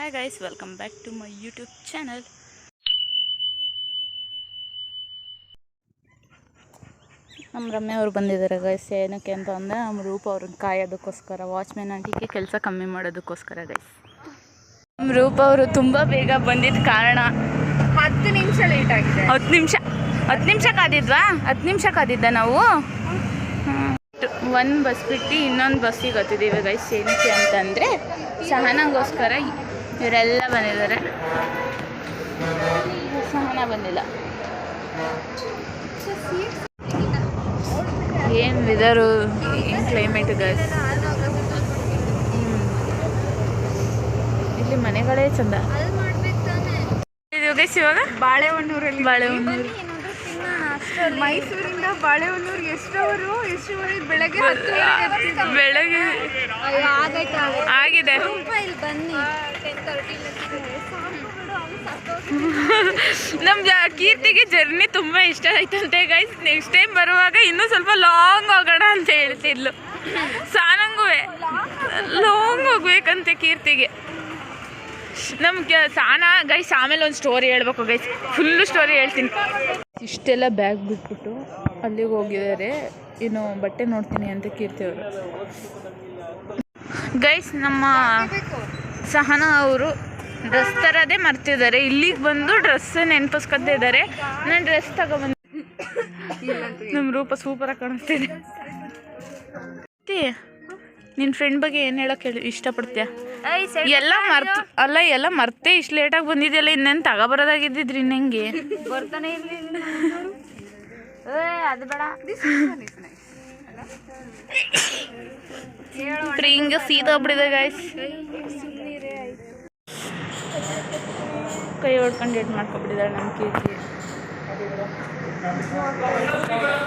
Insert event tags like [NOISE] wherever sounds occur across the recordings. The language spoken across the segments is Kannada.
Hi guys welcome back to my YouTube channel ನಮ್ಮ ರಮ್ಯ ಅವ್ರು ಬಂದಿದ್ದಾರೆ ಗೈಸ್ ಏನಕ್ಕೆ ಅಂತ ಅಂದರೆ ನಮ್ಮ ರೂಪ ಅವ್ರನ್ನ ಕಾಯೋದಕ್ಕೋಸ್ಕರ ವಾಚ್ಮ್ಯಾನ್ ಆಗಿಕ್ಕೆ ಕೆಲಸ ಕಮ್ಮಿ ಮಾಡೋದಕ್ಕೋಸ್ಕರ ಗೈಸ್ ನಮ್ಮ ರೂಪ ಅವರು ತುಂಬ ಬೇಗ ಬಂದಿದ್ದ ಕಾರಣ ಹತ್ತು ನಿಮಿಷ ಲೇಟ್ ಆಗಿದೆ. ಹತ್ತು ನಿಮಿಷ ಹತ್ತು ನಿಮಿಷ ಕಾದಿದ್ವಾ? ಹತ್ತು ನಿಮಿಷ ಕಾದಿದ್ದ ನಾವು? ಒಂದು ಬಸ್ ಬಿಟ್ಟು ಇನ್ನೊಂದು ಬಸ್ಸಿಗೆ ಹತ್ತಿದ್ದೀವಿ ಗೈಸ್ ಏನಕ್ಕೆ ಅಂತಂದರೆ ಸಹನಗೋಸ್ಕರ ಇವರೆಲ್ಲ ಬಂದಿದ್ದಾರೆ. ಸಹನ ಬಂದಿಲ್ಲ. ಏನು ವೆದರು ಏನು ಕ್ಲೈಮೇಟ್ ಗೈಸ್ ಇಲ್ಲಿ ಮನೆಗಳೇ ಚಂದ. ಗೈಸ್ ಇವಾಗ? ಬಾಳೆಹೊನ್ನೂರಲ್ಲಿ. ಬಾಳೆಹೊನ್ನೂರು. ಮೈಸೂರಿಂದ ಬಾಳೆಹೊನ್ನೂರು ಎಷ್ಟವರು ಎಷ್ಟು ಬೆಳಗ್ಗೆ ಗಂಟೆಗೆ ಎತ್ತಿದ್ದು. ಬೆಳಗ್ಗೆ ಆಗೈತೆ. ಆಗಿದೆ. ಬನ್ನಿ. [LAUGHS] ನಮ್ಮ ಜ ಕೀರ್ತಿಗೆ ಜರ್ನಿ ತುಂಬ ಇಷ್ಟ ಆಯ್ತಂತೆ ಗೈಸ್ ನೆಕ್ಸ್ಟ್ ಟೈಮ್ ಬರುವಾಗ ಇನ್ನೂ ಸ್ವಲ್ಪ ಲಾಂಗ್ ಹೋಗೋಣ ಅಂತ ಹೇಳ್ತಿದ್ಲು. ಸಾನಂಗೂ ಲಾಂಗ್ ಹೋಗ್ಬೇಕಂತೆ ಕೀರ್ತಿಗೆ. ನಮ್ಗೆ ಸಾನ ಗೈಸ್ ಆಮೇಲೆ ಒಂದು ಸ್ಟೋರಿ ಹೇಳ್ಬೇಕು ಗೈಸ್ ಫುಲ್ಲು ಸ್ಟೋರಿ ಹೇಳ್ತೀನಿ. ಇಷ್ಟೆಲ್ಲ ಬ್ಯಾಗ್ ಬಿಟ್ಬಿಟ್ಟು ಅಲ್ಲಿಗೆ ಹೋಗಿದ್ದಾರೆ. ಇನ್ನು ಬಟ್ಟೆ ನೋಡ್ತೀನಿ ಅಂತ ಕೀರ್ತಿ ಅವರು. ಗೈಸ್ ನಮ್ಮ ಸಹನಾ ಅವರು ಡ್ರೆಸ್ ತರದೇ ಮರ್ತಿದ್ದಾರೆ. ಇಲ್ಲಿಗೆ ಬಂದು ಡ್ರೆಸ್ ನೆನಪಿಸ್ಕೊತಾ ಇದ್ದಾರೆ. ನಾನು ಡ್ರೆಸ್ ತಗೊಬಂದು ನಮ್ಮ ರೂಪ ಸೂಪರಾಗಿ ಕಾಣಿಸ್ತಿದೆ. ನಿನ್ನ ಫ್ರೆಂಡ್ ಬಗ್ಗೆ ಏನು ಹೇಳಕ್ಕೆ ಹೇಳಿ ಇಷ್ಟಪಡ್ತೀಯ? ಎಲ್ಲ ಮರ್ತ ಅಲ್ಲ ಎಲ್ಲ ಮರ್ತೇ ಇಷ್ಟು ಲೇಟಾಗಿ ಬಂದಿದೆಯಲ್ಲ ಇನ್ನೇನು ತಗೊಬರೋದಾಗಿದ್ದಿದ್ರಿ ಇನ್ನಂಗೆ ಬರ್ತಾನೆ ನಂಗೆ ಅದು ಬೇಡ. ಹಿಂಗೆ ಸೀದಾ ಬಿಡಿದೆ ಗಾಯ್ಸ್ ಕೈ ಹೊಡ್ಕೊಂಡು ಏಟ್ ಮಾಡ್ಕೊಬಿಟ್ಟಿದ್ದಾಳೆ ನಮ್ಮ ಕೀರ್ತಿ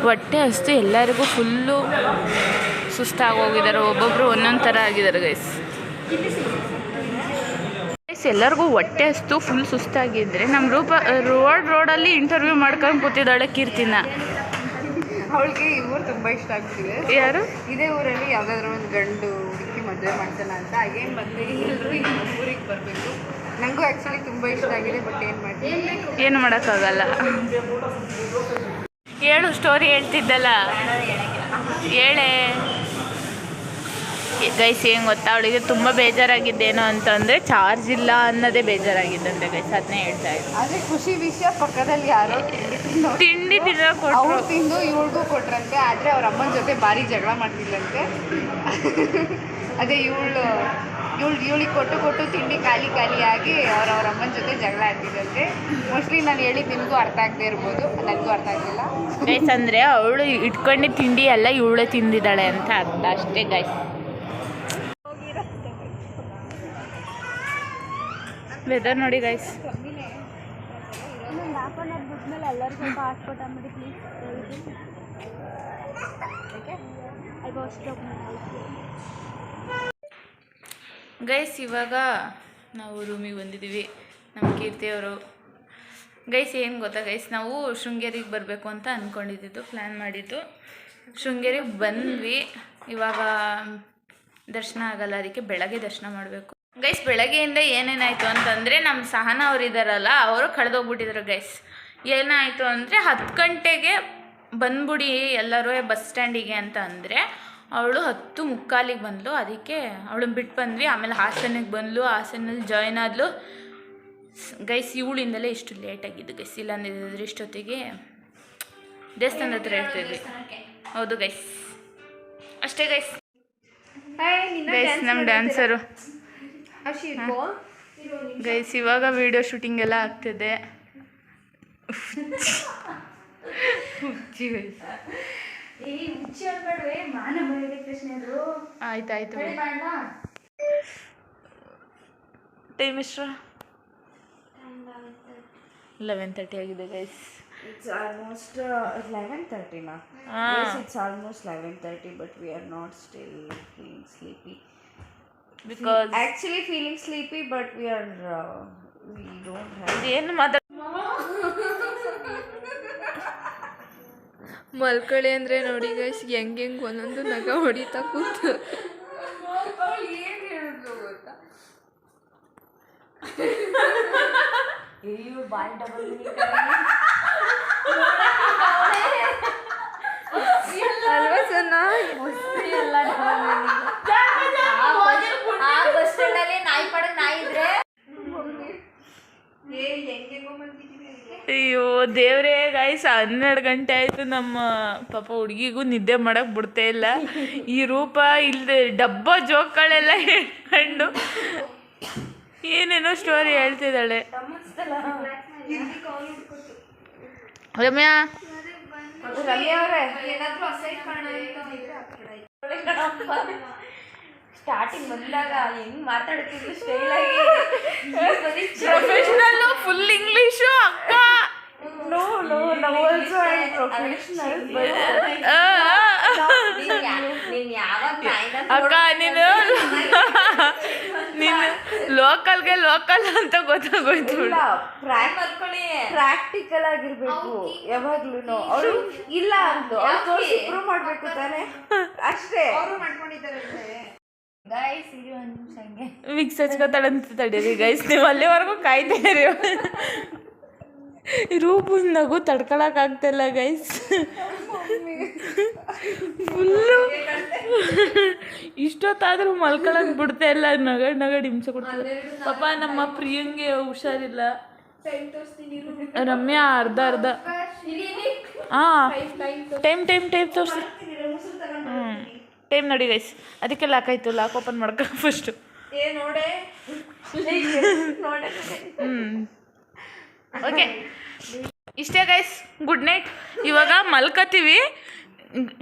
ಹೊಟ್ಟೆ ಅಷ್ಟು ಎಲ್ಲರಿಗೂ ಫುಲ್ಲು ಸುಸ್ತಾಗೋಗಿದ್ದಾರೆ ಒಬ್ಬೊಬ್ಬರು ಒಂದೊಂದು ಥರ ಆಗಿದ್ದಾರೆ ಗೈಸ್ ಗೈಸ್ ಎಲ್ಲರಿಗೂ ಹೊಟ್ಟೆ ಅಷ್ಟು ಫುಲ್ ಸುಸ್ತಾಗಿದ್ರೆ ನಮ್ಮ ರೂಪ ರೋಡ್ ರೋಡಲ್ಲಿ ಇಂಟರ್ವ್ಯೂ ಮಾಡ್ಕೊಂಡು ಕೂತಿದ್ದಾಳೆ ಕೀರ್ತಿನ. ಅವಳಿಗೆ ಈ ಊರು ತುಂಬಾ ಇಷ್ಟ ಆಗ್ತಿದೆ. ಯಾರು? ಇದೇ ಊರಲ್ಲಿ ಯಾವ್ದಾದ್ರು ಒಂದು ಗಂಡು ಹುಡುಕಿ ಮದುವೆ ಮಾಡ್ತಾನ ಅಂತ ಏನು ಬಂದೆ ಎಲ್ಲರೂ ಈ ಊರಿಗೆ ಬರಬೇಕು. ನನಗೂ ಆ್ಯಕ್ಚುಲಿ ತುಂಬ ಇಷ್ಟ ಆಗಿದೆ ಬಟ್ ಏನು ಮಾಡ್ತೀನಿ ಏನು ಮಾಡೋಕ್ಕಾಗಲ್ಲ. ಹೇಳು ಸ್ಟೋರಿ ಹೇಳ್ತಿದ್ದಲ್ಲ. ಹೇಳೇ. ಗೈಸ್ ಏನು ಗೊತ್ತಾ? ಅವಳಿಗೆ ತುಂಬ ಬೇಜಾರಾಗಿದ್ದೇನೋ ಅಂತಂದರೆ ಚಾರ್ಜ್ ಇಲ್ಲ ಅನ್ನೋದೇ ಬೇಜಾರಾಗಿದ್ದಂತೆ ಗೈಸ್ ಅದನ್ನೇ ಹೇಳ್ತಾ ಇದ್ದೆ ಆದರೆ ಖುಷಿ ವಿಷಯ ಪಕ್ಕದಲ್ಲಿ ಯಾರೋ ತಿಂಡಿ ತಿನ್ನೋ ತಿಂಡಿ ತಿನ್ನೋ ಅವ್ರು ಕೊಟ್ಟರು ತಿಂದು ಇವಳಿಗೂ ಕೊಟ್ರಂತೆ ಆದರೆ ಅವ್ರ ಅಮ್ಮನ ಜೊತೆ ಭಾರಿ ಜಗಳ ಮಾಡ್ತಿದ್ದಂತೆ ಅದೇ ಇವಳು ಇವಳು ಇವಳಿಗೆ ಕೊಟ್ಟು ಕೊಟ್ಟು ತಿಂಡಿ ಖಾಲಿ ಖಾಲಿಯಾಗಿ ಅವ್ರ ಅವ್ರ ಅಮ್ಮನ ಜೊತೆ ಜಗಳ ಆಡ್ತಿದ್ದಂತೆ. ಮೋಸ್ಟ್ಲಿ ನಾನು ಹೇಳಿ ನಿಮಗೂ ಅರ್ಥ ಆಗದೆ ಇರ್ಬೋದು ನನಗೂ ಅರ್ಥ ಆಗಲಿಲ್ಲ. ಗೈಸ್ ಅಂದರೆ ಅವಳು ಇಟ್ಕೊಂಡು ತಿಂಡಿ ಎಲ್ಲ ಇವಳೇ ತಿಂದಿದ್ದಾಳೆ ಅಂತ ಅರ್ಥ ಅಷ್ಟೇ ಗೈಸ್ ವೆದರ್ ನೋಡಿ ಗೈಸ್ ಇನ್ನೊಂದು ಗೈಸ್, ಇವಾಗ ನಾವು ರೂಮಿಗೆ ಬಂದಿದ್ದೀವಿ. ನಮ್ಮ ಕೀರ್ತಿಯವರು ಗೈಸ್, ಏನು ಗೊತ್ತಾ ಗೈಸ್, ನಾವು ಶೃಂಗೇರಿಗೆ ಬರಬೇಕು ಅಂತ ಅಂದ್ಕೊಂಡಿದ್ದು ಪ್ಲ್ಯಾನ್ ಮಾಡಿದ್ದು. ಶೃಂಗೇರಿಗೆ ಬಂದ್ವಿ. ಇವಾಗ ದರ್ಶನ ಆಗಲ್ಲ, ಅದಕ್ಕೆ ಬೆಳಗ್ಗೆ ದರ್ಶನ ಮಾಡಬೇಕು. ಗೈಸ್, ಬೆಳಗ್ಗೆಯಿಂದ ಏನೇನಾಯಿತು ಅಂತಂದರೆ, ನಮ್ಮ ಸಹನ ಅವ್ರು ಇದ್ದಾರಲ್ಲ ಅವರು ಕಳೆದೋಗ್ಬಿಟ್ಟಿದ್ರು ಗೈಸ್. ಏನಾಯಿತು ಅಂದರೆ ಹತ್ತು ಗಂಟೆಗೆ ಬಂದ್ಬಿಡಿ ಎಲ್ಲರೂ ಬಸ್ ಸ್ಟ್ಯಾಂಡಿಗೆ ಅಂತ ಅಂದರೆ ಅವಳು ಹತ್ತು ಮುಕ್ಕಾಲಿಗೆ ಬಂದಳು ಅದಕ್ಕೆ ಅವಳನ್ನ ಬಿಟ್ಟು ಬಂದ್ವಿ. ಆಮೇಲೆ ಹಾಸನಕ್ಕೆ ಬಂದಳು ಹಾಸನಲ್ಲಿ ಜಾಯ್ನ್ ಆದಳು ಗೈಸ್ ಇವಳಿಂದಲೇ ಇಷ್ಟು ಲೇಟಾಗಿದ್ದು ಗೈಸ್ ಇಲ್ಲ ಅಂದಿದ್ರೆ ಇಷ್ಟೊತ್ತಿಗೆ ದೇವಸ್ಥಾನದ ಹತ್ರ ಹೇಳ್ತಿದ್ವಿ ಹೌದು ಗೈಸ್ ಅಷ್ಟೇ ಗೈಸ್ ಗೈಸ್ ನಮ್ಮ ಡ್ಯಾನ್ಸರು ಗೈಸ್ ಇವಾಗ ವಿಡಿಯೋ ಶೂಟಿಂಗ್ ಎಲ್ಲ ಆಗ್ತಿದೆ. [LAUGHS] [LAUGHS] ಗೈಸ್ ಆಯ್ತು ಆಯ್ತು ಟೈಮ್ ಎಷ್ಟು ಲೆವೆನ್ ತರ್ಟಿ ಆಗಿದೆ guys It's almost uh, 11.30 now. Ah. Yes, it's almost 11.30 but we are not still feeling sleepy. Because Actually feeling sleepy but we are, uh, we don't have... ಏನು ಮಾತಾಡ ಮಲ್ಕಳಿ ಅಂದರೆ ನೋಡಿ ಗೈಸ್ ಹೆಂಗೆ ಹೆಂಗೆ ಒಂದೊಂದು ನಗ ಹೊಡಿತಾ ಕೂತು. ಅಲ್ವಾ ಸನ್ನ ಆ ಬಸ್ ಸ್ಟ್ಯಾಂಡ್ ಅಲ್ಲಿ ನಾಯಿ ಪಡ ನಾಯಿ ಇದ್ರೆ ಅಯ್ಯೋ ದೇವ್ರೇ ಗಾಯ್ಸ್ ಹನ್ನೆರಡು ಗಂಟೆ ಆಯ್ತು ನಮ್ಮ ಪಾಪ ಹುಡುಗಿಗೂ ನಿದ್ದೆ ಮಾಡಕ್ ಬಿಡ್ತಾ ಇಲ್ಲ. ಈ ರೂಪ ಇಲ್ಲದೆ ಡಬ್ಬ ಜೋಕ್ಗಳೆಲ್ಲ ಹೇಳ್ಕೊಂಡು ಏನೇನೋ ಸ್ಟೋರಿ ಹೇಳ್ತಿದ್ದಾಳೆ. ರಮ್ಯಾ? ಸ್ಟಾರ್ಟಿಂಗ್ ಬಂದಾಗ ಹೆಂಗ್ ಮಾತಾಡ್ತಿದ್ರು ಸ್ಟೈಲ್ ಆಗಿ? ಪ್ರೊಫೆಷನಲ್ ಫುಲ್ ಇಂಗ್ಲಿಷು ಅಕ್ಕ. No no, no, no, professional no, no, no, ನಾಯಿನ ಅಕ್ಕ ನೀನು ನೀನು ಲೋಕಲ್ಗೆ ಲೋಕಲ್ ಅಂತ ಗೊತ್ತಾಗೋಯ್ತು ಪ್ರಾಕ್ಟಿಕಲ್ ಆಗಿರ್ಬೇಕು ಯಾವಾಗ್ಲೂ ಅವರು ಇಲ್ಲ ಅಂತ ಅವ್ರು ತೋರಿಸಿ ಪ್ರೂವ್ ಮಾಡ್ಬೇಕು ತಾನೆ. ಅಷ್ಟೇ. ಗೈಸ್ ಇರಿ ಒಂದ್ ನಿಮಿಷ ಹಂಗೆ. ಮಿಕ್ಸ್ ಹಚ್ಕೋತಾಳಂತ ತಡೀರಿ ಗೈಸ್ ನೀವು ಅಲ್ಲಿವರೆಗೂ ಕಾಯ್ತೀರಿ ರೂಪು ನಗು ತಡ್ಕೊಳಕ್ ಆಗ್ತಿಲ್ಲ ಗೈಸ್ ಫುಲ್ಲು ಇಷ್ಟೊತ್ತಾದ್ರೂ ಮಲ್ಕೊಳಕ್ ಬಿಡ್ತಾ ಇಲ್ಲ ನಗಡ್ ನಗಡ್ ಹಿಂಸೆ ಕೊಡ್ತಾರೆ ಪಾಪ ನಮ್ಮ ಪ್ರಿಯಂಗೆ ಹುಷಾರಿಲ್ಲ. ರಮ್ಯಾ ಅರ್ಧ ಅರ್ಧ. ಹಾ ಟೈಮ್ ಟೈಮ್ ಟೈಮ್ ತೋರಿಸಿ. ಹ್ಞೂ ಟೈಮ್ ನೋಡಿ ಗೈಸ್ ಅದಕ್ಕೆ ಲಾಕ್ ಆಯ್ತು ಲಾಕ್ ಓಪನ್ ಮಾಡ್ಕೊ ಫಸ್ಟು ಹ್ಞೂ ಓಕೆ ಇಷ್ಟೇ ಗೈಸ್ ಗುಡ್ ನೈಟ್ ಇವಾಗ ಮಲ್ಕತ್ತೀವಿ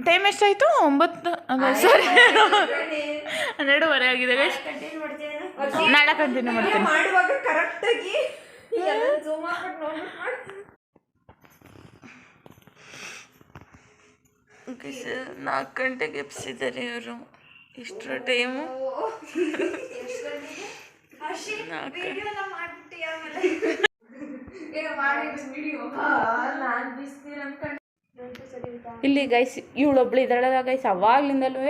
ಟೈಮ್ ಎಷ್ಟಾಯಿತು? ಒಂಬತ್ತು ಸಾರಿ ಹನ್ನೆರಡುವರೆ. ಆಗಿದೆ ಗೈಸ್ ನಾಳೆ ಕಂಟಿನ್ಯೂ ಮಾಡ್ತೀನಿ. ನಾಲ್ಕು ಗಂಟೆಗೆ ಎಪ್ಸಿದ್ದಾರೆ ಇವರು. ಇಷ್ಟರ ಟೈಮು ಇಲ್ಲಿ ಗೈಸ್ ಇವಳೊಬ್ಳು ಇದ್ದಾಳಲ್ಲ ಗೈಸ್ ಅವಾಗ್ಲಿಂದಲೂ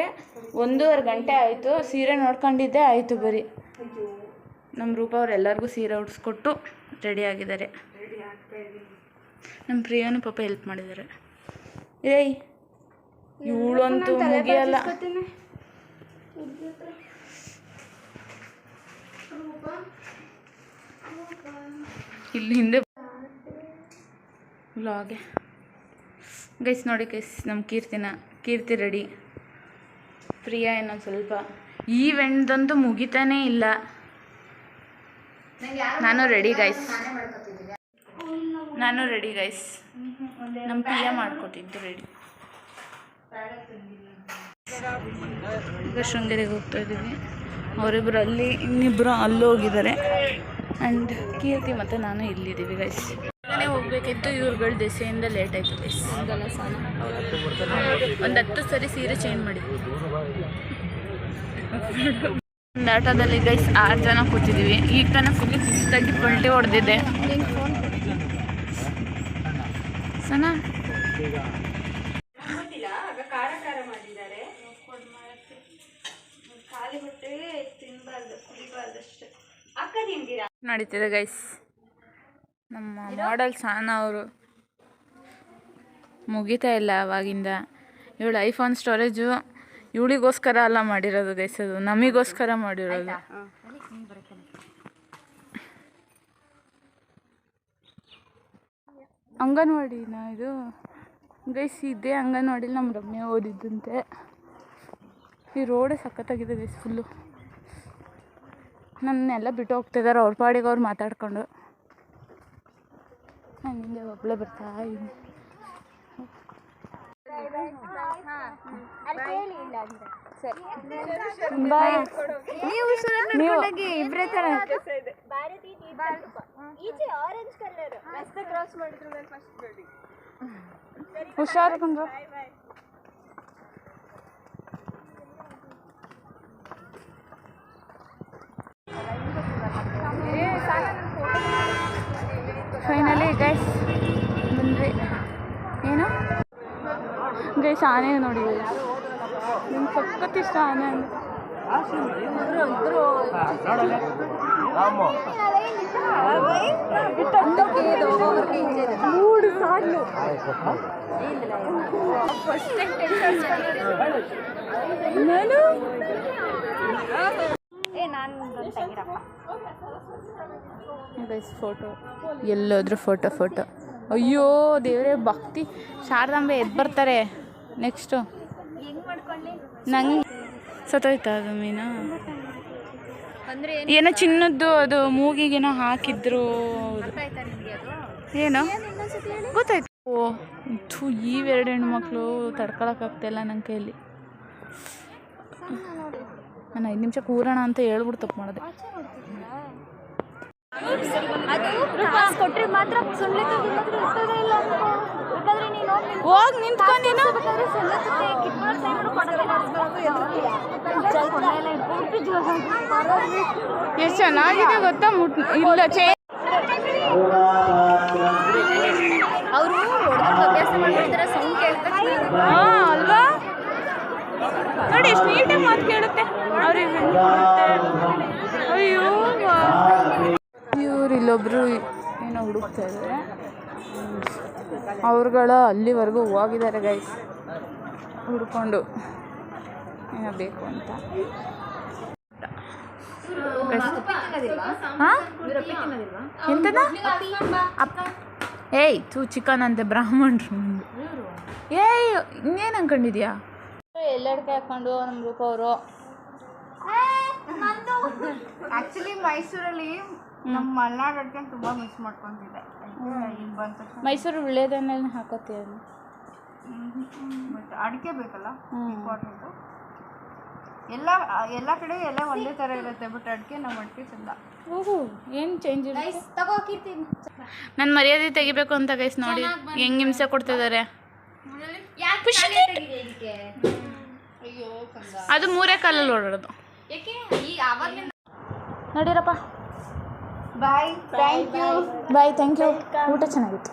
ಒಂದೂವರೆ ಗಂಟೆ ಆಯಿತು ಸೀರೆ ನೋಡ್ಕೊಂಡಿದ್ದೆ ಆಯಿತು ಬರೀ. ನಮ್ಮ ರೂಪ ಅವ್ರೆಲ್ಲರಿಗೂ ಸೀರೆ ಉಡಿಸ್ಕೊಟ್ಟು ರೆಡಿ ಆಗಿದ್ದಾರೆ. ನಮ್ಮ ಪ್ರಿಯನು ಪಾಪ ಹೆಲ್ಪ್ ಮಾಡಿದ್ದಾರೆ. ಏಯ್ ಇವಳಂತೂ ಮುಗಿಯಲ್ಲ. ಇಲ್ಲಿ ಹಿಂದೆ ವ್ಲಾಗೆ ಗೈಸ್ ನೋಡಿ ಗೈಸ್ ನಮ್ಮ ಕೀರ್ತಿನ ಕೀರ್ತಿ ರೆಡಿ ಪ್ರಿಯಾ ಏನೋ ಸ್ವಲ್ಪ. ಈವೆಂಟ್ದಂತೂ ಮುಗಿತಾನೆ ಇಲ್ಲ. ನಾನು ರೆಡಿ ಗೈಸ್ ನಾನು ರೆಡಿ ಗೈಸ್ ನಮ್ಮ ಪ್ರಿಯಾ ಮಾಡ್ಕೊಟ್ಟಿದ್ದು ರೆಡಿ ಈಗ ಶೃಂಗೇರಿಗೆ ಹೋಗ್ತಾ ಇದ್ದೀವಿ. ಅವರಿಬ್ಬರು ಅಲ್ಲಿ ಇನ್ನಿಬ್ಬರು ಅಲ್ಲಿ ಹೋಗಿದ್ದಾರೆ ಆ್ಯಂಡ್ ಕೀರ್ತಿ ಮತ್ತು ನಾನು ಇಲ್ಲಿದ್ದೀವಿ ಗೈಸ್ ಮನೆ ಹೋಗ್ಬೇಕಿತ್ತು, ಇವ್ರುಗಳು ದೆಸೆಯಿಂದ ಲೇಟ್ ಆಯಿತು ಗೈಸ್ ಒಂದು ಹತ್ತು ಸರಿ ಸೀರೆ ಚೇಂಜ್ ಮಾಡಿದ್ವಿ ಒಂದು ಆಟೋದಲ್ಲಿ ಗೈಸ್ ಆರು ಜನ ಕೂತಿದ್ದೀವಿ. ಈಗ ತನಕ ಫುಲ್ ಸುಸ್ತಾಗಿ ಪಲ್ಟಿ ಹೊಡೆದಿದ್ದೆ. ಸನ? ಖಾಲಿ ಹೊಟ್ಟೆಗೆ ತಿನ್ನಬಾರ್ದು ಕುಡಿಬಾರ್ದು ಅಷ್ಟೇ. ನಡೀತಿದೆ ಗೈಸ್ ನಮ್ಮ ಮಾಡಲ್ ಸಾನ ಅವರು ಮುಗಿತಾ ಇಲ್ಲ ಅವಾಗಿಂದ. ಇವಳು ಐಫೋನ್ ಸ್ಟೋರೇಜು ಇವಳಿಗೋಸ್ಕರ ಅಲ್ಲ ಮಾಡಿರೋದು ಗೈಸ್ ಅದು. ನಮಗೋಸ್ಕರ ಮಾಡಿರೋದು. ಅಂಗನವಾಡಿನ ಇದು? ಗೈಸ್ ಇದೇ ಅಂಗನವಾಡಿಲಿ ನಮ್ಮ ರಮ್ಯ ಓದಿದ್ದಂತೆ. ಈ ರೋಡೇ ಸಖತ್ತಾಗಿದೆ ಗೈಸ್ ಫುಲ್ಲು ನನ್ನೆಲ್ಲ ಬಿಟ್ಟು ಹೋಗ್ತಿದ್ದಾರೆ ಅವ್ರ ಪಾಡಿಗೆ ಅವ್ರು ಮಾತಾಡ್ಕೊಂಡು. ನಾನು ಹಿಂದೆ ಒಬ್ಬಳೇ ಬರ್ತಾ ಇದ್ದೀನಿ. ನೀವು ಇಬ್ಬರೇ ಥರ ಹುಷಾರು ಕಂಡ್ರು ವಿಶೇಷ ಆನೆ ನೋಡಿದ್ದೀವಿ ನಿಮ್ಗೆ ಸಖತ್ ಇಷ್ಟ ಆನೆ ಮೂರು ಸಾಲು. ನಾನು? ಗೈಸ್ ಫೋಟೋ ಎಲ್ಲಾದ್ರೂ ಫೋಟೋ ಫೋಟೋ ಅಯ್ಯೋ ದೇವರೇ ಭಕ್ತಿ. ಶಾರದಾಂಬೆ ಎದ್ದು ಬರ್ತಾರೆ. ನೆಕ್ಸ್ಟು? ನಂಗೆ ಸತ್ತೋಯ್ತಾ ಅದು ಮೀನು? ಏನೋ ಚಿನ್ನದ್ದು ಅದು ಮೂಗಿಗೇನೋ ಹಾಕಿದ್ರು. ಏನೋ? ಗೊತ್ತಾಯ್ತು. ಓ ಥೂ ಇವೆರಡು ಹೆಣ್ಮಕ್ಳು ತಡ್ಕೊಳಕ್ಕಾಗ್ತಾಯಿಲ್ಲ ನನ್ನ ಕೈಯಲ್ಲಿ. ನಾನು ಐದು ನಿಮಿಷ ಕೂರೋಣ ಅಂತ ಹೇಳ್ಬಿಟ್ಟು ತಪ್ಪು ಮಾಡಿದೆ. ಅದು ಕೊಟ್ಟರೆ ಮಾತ್ರ ಸುಳ್ಳಿ ಇಲ್ಲ ಹೋಗಿ ನಿಂತ್ಕೊ ನೀನು. ಎಷ್ಟು ಚೆನ್ನಾಗಿದೆ ಗೊತ್ತಾ ಮುಟ್ ಇಲ್ಲ ಚೇ ಅವರು ಹೊಡೆದು ಅಭ್ಯಾಸ ಮಾಡಿರ್ತಾರೆ ಸೌಂಡ್ ಕೇಳ್ತಾರೆ ಹಾಂ ಅಲ್ವಾ? ನೋಡಿ ಎಷ್ಟು ನೀಟಾಗಿ ಮಾತು ಕೇಳುತ್ತೆ. ಅವ್ರಿಗೆ ಅಯ್ಯೋ ಇವ್ರು ಇಲ್ಲೊಬ್ರು ಏನೋ ಹುಡುಕ್ತಾ ಇದ್ದಾರೆ ಅವ್ರುಗಳು ಅಲ್ಲಿವರೆಗೂ ಹೋಗಿದ್ದಾರೆ ಗೈಸ್ ಹುಡ್ಕೊಂಡು. ಏನೋ ಬೇಕು ಅಂತ. ಹಾಂ? ಎಂತದ? ಅಪ್ಪ. ಏಯ್ ತೂ ಚಿಕನ್ ಅಂತೆ ಬ್ರಾಹ್ಮಣರು ಏಯ್ ಇನ್ನೇನು ಅನ್ಕೊಂಡಿದ್ಯಾ? ಎಲ್ಲಡ್ಕೆ ಹಾಕೊಂಡು ನಮ್ಮ ರೂಪ ಅವರು. ಆಕ್ಚುಲಿ ಮೈಸೂರಲ್ಲಿ ನಮ್ಮ ಮಲ್ನಾಡು ಅಡ್ಗೆ ತುಂಬಾ ಮಿಸ್ ತಕ್ಷಣ ಮೈಸೂರು ವಿಳ್ಯದೆಣ್ಣೆಲ್ಲ ಹಾಕೋತೀಯ ಬಟ್ ಅಡಿಕೆ ಬೇಕಲ್ಲ? ಇಂಪಾರ್ಟೆಂಟು ಎಲ್ಲ ಎಲ್ಲ ಕಡೆ ಎಲ್ಲ ಒಂದೇ ಥರ ಇರುತ್ತೆ ಬಟ್ ಅಡಿಕೆ ನಮ್ಮ ಅಡಿಕೆ ಚಂದ ಓಹೋ ಏನು ಚೇಂಜ್ ತಗೋಕಿರ್ತೀನಿ ನನ್ನ ಮರ್ಯಾದೆ ತೆಗಿಬೇಕು ಅಂತ ಗೈಸ್ ನೋಡಿ. ಹೆಂಗ್ ಹಿಂಸೆ ಕೊಡ್ತಿದ್ದಾರೆ ಅಯ್ಯೋ ಅದು ಮೂರೇ ಕಾಲಲ್ಲಿ ಓಡಾಡೋದು. ನಡೀರಪ್ಪ. Bye thank you bye thank you ಊಟ ಚೆನ್ನಾಗಿತ್ತು.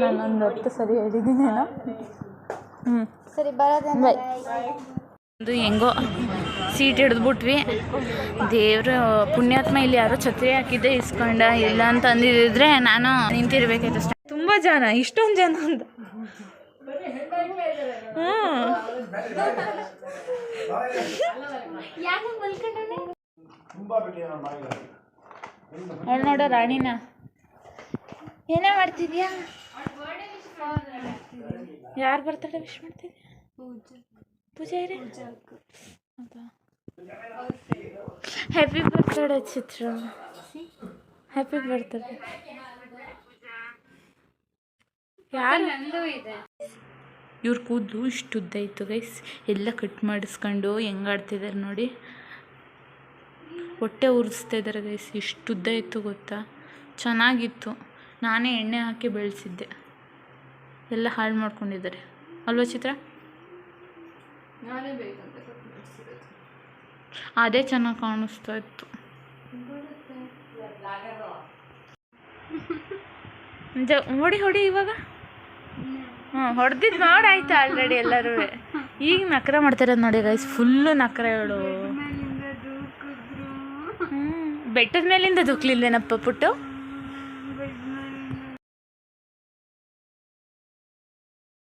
ನಾನೊಂದು ಹೊತ್ತು ಸರಿ ಹೇಳಿದ್ದೀನೇನೋ ಹ್ಞೂ ಸರಿ ಬರೋದೇ ಬಾಯ್ ಒಂದು ಹೆಂಗೋ ಸೀಟ್ ಹಿಡಿದ್ಬಿಟ್ವಿ. ದೇವರು ಪುಣ್ಯಾತ್ಮ ಇಲ್ಲಿ ಯಾರೋ ಛತ್ರಿ ಹಾಕಿದ್ದೆ ಇಸ್ಕೊಂಡ ಇಲ್ಲ ಅಂತ ಅಂದಿದ್ರೆ ನಾನು ನಿಂತಿರ್ಬೇಕಾಯ್ತು ಅಷ್ಟೇ. ತುಂಬ ಜನ ಇಷ್ಟೊಂದು ಜನ ಅಂತ. ಹ್ಞೂ ಅವಳು ನೋಡೋ ರಾಣಿನ. ಏನೇ ಮಾಡ್ತಿದ್ಯಾ? ಯಾರು ಬರ್ತಾಳೆ ವಿಶ್ ಮಾಡ್ತಿದ್ಯಾ? Pooja ಇರೇ? Happy birthday Chitra. Happy birthday ಯಾರು? ಇವ್ರ ಕೂದಲು ಇಷ್ಟು ಉದ್ದ ಇತ್ತು ಗೈಸ್ ಎಲ್ಲ ಕಟ್ ಮಾಡಿಸ್ಕೊಂಡು ಹೆಂಗಾಡ್ತಿದ್ದಾರೆ ನೋಡಿ. ಹೊಟ್ಟೆ ಉರಿಸ್ತಾ ಇದ್ದಾರೆ ಗೈಸ್ ಇಷ್ಟು ಉದ್ದ ಇತ್ತು ಗೊತ್ತಾ? ಚೆನ್ನಾಗಿತ್ತು. ನಾನೇ ಎಣ್ಣೆ ಹಾಕಿ ಬೆಳೆಸಿದ್ದೆ. ಎಲ್ಲ ಹಾಳು ಮಾಡ್ಕೊಂಡಿದ್ದಾರೆ. ಅಲ್ವಾ ಚಿತ್ರ? ಅದೇ ಚೆನ್ನಾಗಿ ಕಾಣಿಸ್ತಾ ಇತ್ತು. ಹೊಡಿ ಹೊಡಿ ಇವಾಗ. ಹ್ಞೂ ಹೊಡೆದಿದ್ದು ನೋಡಾಯ್ತು ಆಲ್ರೆಡಿ ಎಲ್ಲರೂ. ಈಗ ನಕರ ಮಾಡ್ತಾರೆ ನೋಡಿ ಗೈಸ್ ಫುಲ್ಲು ನಕರಗಳು ಬೆಟ್ಟದ ಮೇಲಿಂದ ದುಕ್ಲಿಲ್ಲೇನಪ್ಪ ಪುಟ್ಟು?